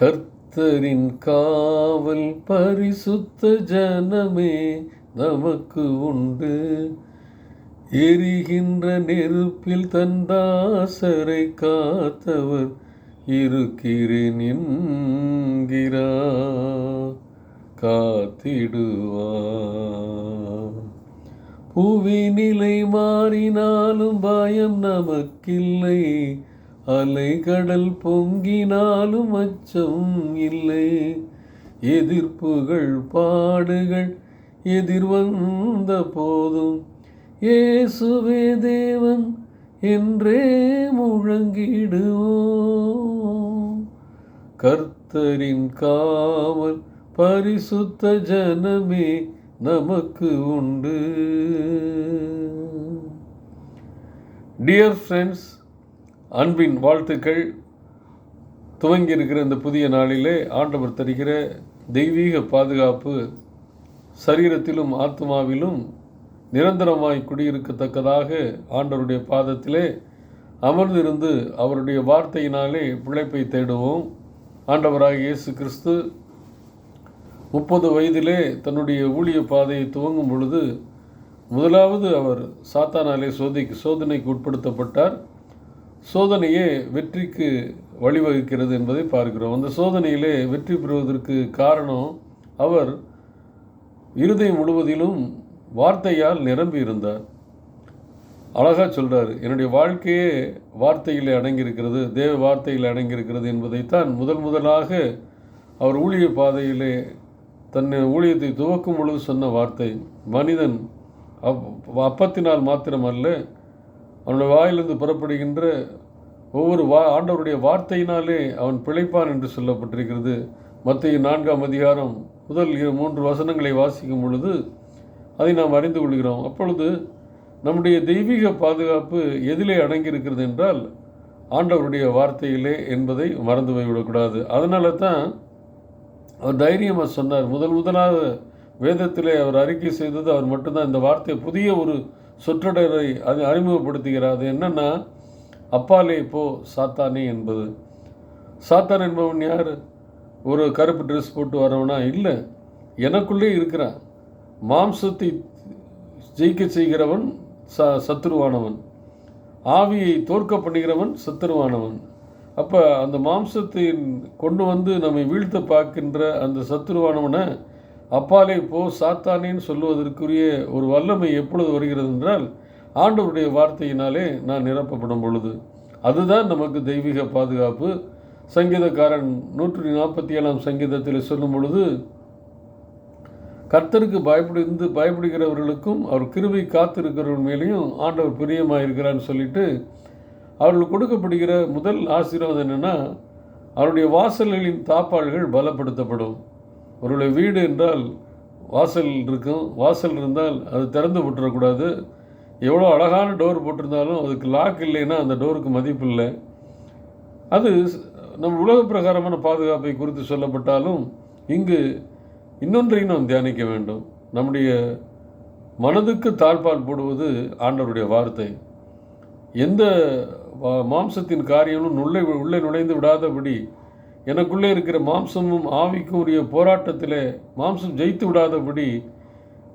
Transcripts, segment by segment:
கர்த்தரின் காவல் பரிசுத்த ஜனமே நமக்கு உண்டு. எரிகின்ற நெருப்பில் தந்தாசரை காத்தவர் இருக்கிறேன் என்கிறார். காத்திடுவார். புவி நிலை மாறினாலும் பயம் நமக்கில்லை. அலை கடல் பொங்கினாலும் அச்சம் இல்லை. எதிர்ப்புகள் பாடுகள் எதிர்வந்த போதும் இயேசுவே தேவன் என்றே முழங்கிடுவோம். கர்த்தரின் காவல் பரிசுத்த ஜனமே நமக்கு உண்டு. டியர் ஃப்ரெண்ட்ஸ் அன்பின் வாழ்த்துக்கள். துவங்கி இருக்கிற இந்த புதிய நாளிலே ஆண்டவர் தருகிற தெய்வீக பாதுகாப்பு சரீரத்திலும் ஆத்மாவிலும் நிரந்தரமாய் குடியிருக்கத்தக்கதாக ஆண்டவருடைய பாதத்திலே அமர்ந்திருந்து அவருடைய வார்த்தையினாலே பிழைப்பை தேடுவோம். ஆண்டவராக இயேசு கிறிஸ்து முப்பது வயதிலே தன்னுடைய ஊழிய பாதையை துவங்கும் பொழுது முதலாவது அவர் சாத்தானாலே சோதிக்கு சோதனைக்கு உட்படுத்தப்பட்டார். சோதனையே வெற்றிக்கு வழிவகுக்கிறது என்பதை பார்க்கிறோம். அந்த சோதனையிலே வெற்றி பெறுவதற்கு காரணம் அவர் இருதயம் முழுவதிலும் வார்த்தையால் நிரம்பி இருந்தார். அழகாக சொல்கிறார் என்னுடைய வாழ்க்கையே வார்த்தையில் அடங்கியிருக்கிறது தேவ வார்த்தையில் அடங்கியிருக்கிறது என்பதைத்தான் முதல் முதலாக அவர் ஊழிய பாதையிலே தன்னை ஊழியத்தை துவக்கும் பொழுது சொன்ன வார்த்தை. மனிதன் அப் அப்பத்தினால் மாத்திரமல்ல அவனுடைய வாயிலிருந்து புறப்படுகின்ற ஒவ்வொரு வா ஆண்டவருடைய வார்த்தையினாலே அவன் பிழைப்பான் என்று சொல்லப்பட்டிருக்கிறது. மத்திய நான்காம் அதிகாரம் முதல் இரு மூன்று வசனங்களை வாசிக்கும் பொழுது அதை நாம் அறிந்து கொள்கிறோம். அப்பொழுது நம்முடைய தெய்வீக பாதுகாப்பு எதிலே அடங்கியிருக்கிறது என்றால் ஆண்டவருடைய வார்த்தையிலே என்பதை மறந்து போய்விடக்கூடாது அதனால தான் அவர் தைரியமாக சொன்னார். முதல் முதலாக வேதத்திலே அவர் அறிக்கை செய்தது அவர் மட்டும்தான். இந்த வார்த்தையை புதிய ஒரு சொற்றொடரை அது அறிமுகப்படுத்துகிறார். அது என்னென்னா அப்பாலே போ சாத்தானே என்பது. சாத்தான் என்பவன் யார்? ஒரு கருப்பு ட்ரெஸ் போட்டு வரவனா? இல்லை. எனக்குள்ளே இருக்கிறான். மாம்சத்தை ஜெயிக்க செய்கிறவன் ச சத்துருவானவன். ஆவியை தோற்க பண்ணுகிறவன் சத்துருவானவன். அப்போ அந்த மாம்சத்தை கொண்டு வந்து நம்மை வீழ்த்த பார்க்கின்ற அந்த சத்துருவானவனை அப்பாலே போ சாத்தானேன்னு சொல்லுவதற்குரிய ஒரு வல்லமை எப்பொழுது வருகிறது என்றால் ஆண்டவருடைய வார்த்தையினாலே நான் நிரப்பப்படும் பொழுது. அதுதான் நமக்கு தெய்வீக பாதுகாப்பு. சங்கீதக்காரன் நூற்றி நாற்பத்தி ஏழாம் சங்கீதத்தில் சொல்லும் பொழுது கர்த்தருக்கு பயப்படுந்து பயப்படுகிறவர்களுக்கும் அவர் கிருபை காத்திருக்கிறவர்கள் மேலேயும் ஆண்டவர் பிரியமாக இருக்கிறான்னு சொல்லிட்டு அவர்களுக்கு கொடுக்கப்படுகிற முதல் ஆசீர்வாதம் என்னென்னா அவருடைய வாசல்களின் தாப்பாள்கள் பலப்படுத்தப்படும். அவருடைய வீடு என்றால் வாசல் இருக்கும். வாசல் இருந்தால் அது திறந்து விட்டுறக்கூடாது. எவ்வளோ அழகான டோர் போட்டிருந்தாலும் அதுக்கு லாக் இல்லைன்னா அந்த டோருக்கு மதிப்பு இல்லை. அது நம் உலக பிரகாரமான பாதுகாப்பை குறித்து சொல்லப்பட்டாலும் இங்கு இன்னொன்றையும் நாம் தியானிக்க வேண்டும். நம்முடைய மனதுக்கு தாழ்பால் போடுவது ஆண்டவருடைய வார்த்தை. எந்த மாம்சத்தின் காரியமும் உள்ளே உள்ளே நுழைந்து விடாதபடி எனக்குள்ளே இருக்கிற மாம்சமும் ஆவிக்கும் உரிய போராட்டத்தில் மாம்சம் ஜெயித்து விடாதபடி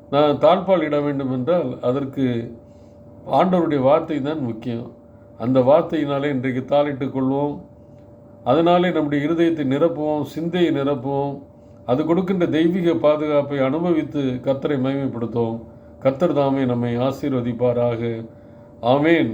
நான் தாழ்பால் இட வேண்டும் என்றால் அதற்கு ஆண்டவருடைய வார்த்தை தான் முக்கியம். அந்த வார்த்தையினாலே இன்றைக்கு தாளிட்டுக் கொள்வோம். அதனாலே நம்முடைய இருதயத்தை நிரப்புவோம் சிந்தையை நிரப்புவோம். அது கொடுக்கின்ற தெய்வீக பாதுகாப்பை அனுபவித்து கத்தரை மகிமைப்படுத்துவோம். கத்தர் தாமே நம்மை ஆசீர்வதிப்பாராக. ஆமேன்.